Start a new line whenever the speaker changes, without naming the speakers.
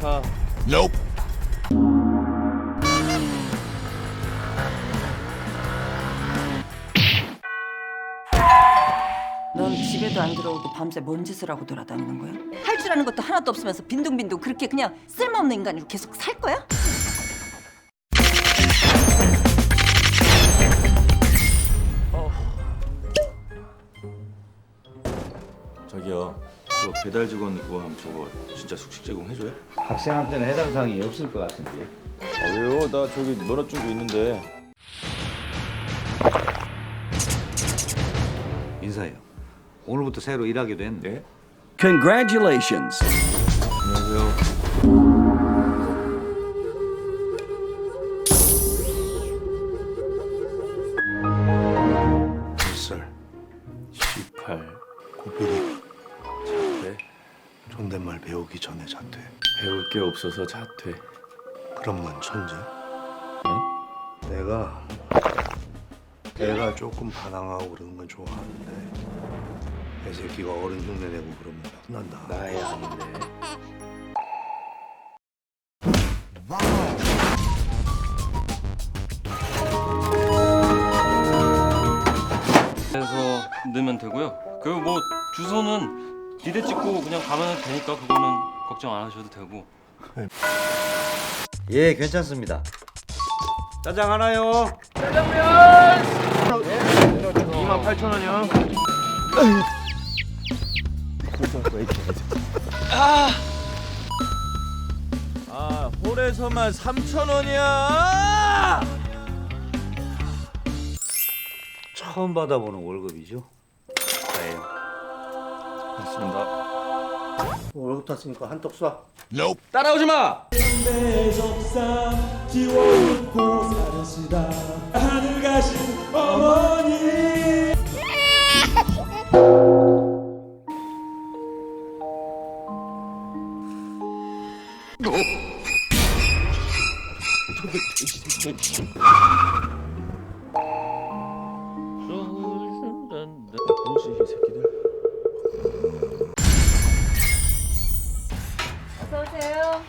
자,
넌 집에도 안 들어오고 밤새 뭔 짓을 하고 돌아다니는 거야? 할 줄 아는 것도 하나도 없으면서 빈둥빈둥 그렇게 그냥 쓸모없는 인간으로 계속 살 거야?
저 배달 직원 구함 저거 진짜 숙식 제공해줘요?
학생한테는 해당 사항이 없을 것 같은데.
아 왜요? 나 저기 면허증도 있는데
인사해요. 오늘부터 새로 일하게 된
예?
Congratulations.
안녕하세요
썰,
18
고삐리,
자퇴
존댓말 배우기 전에 자퇴.
배울 게 없어서 자퇴
그럼 넌 천재? 내가 내가 조금 반항하고 그러는 건 좋아하는데 내 새끼가 어른 흉내 내고 그러면 혼난다.
나야 아닌데
해서 넣으면 되고요. 그뭐 주소는 기대 찍고 그냥 가면 되니까 그거는 걱정 안 하셔도 되고.
예, 괜찮습니다. 짜장 하나요.
2만 8천 원이요 아 홀에서만 3천 원이야
처음 받아보는 월급이죠. 다행.
됐습니다.
오늘 붙었으니까 한턱 쏴.
따라오지 마.
내 속상 지워놓고 사시다 하늘 가신 어머니 무슨 이 새끼. 오세요.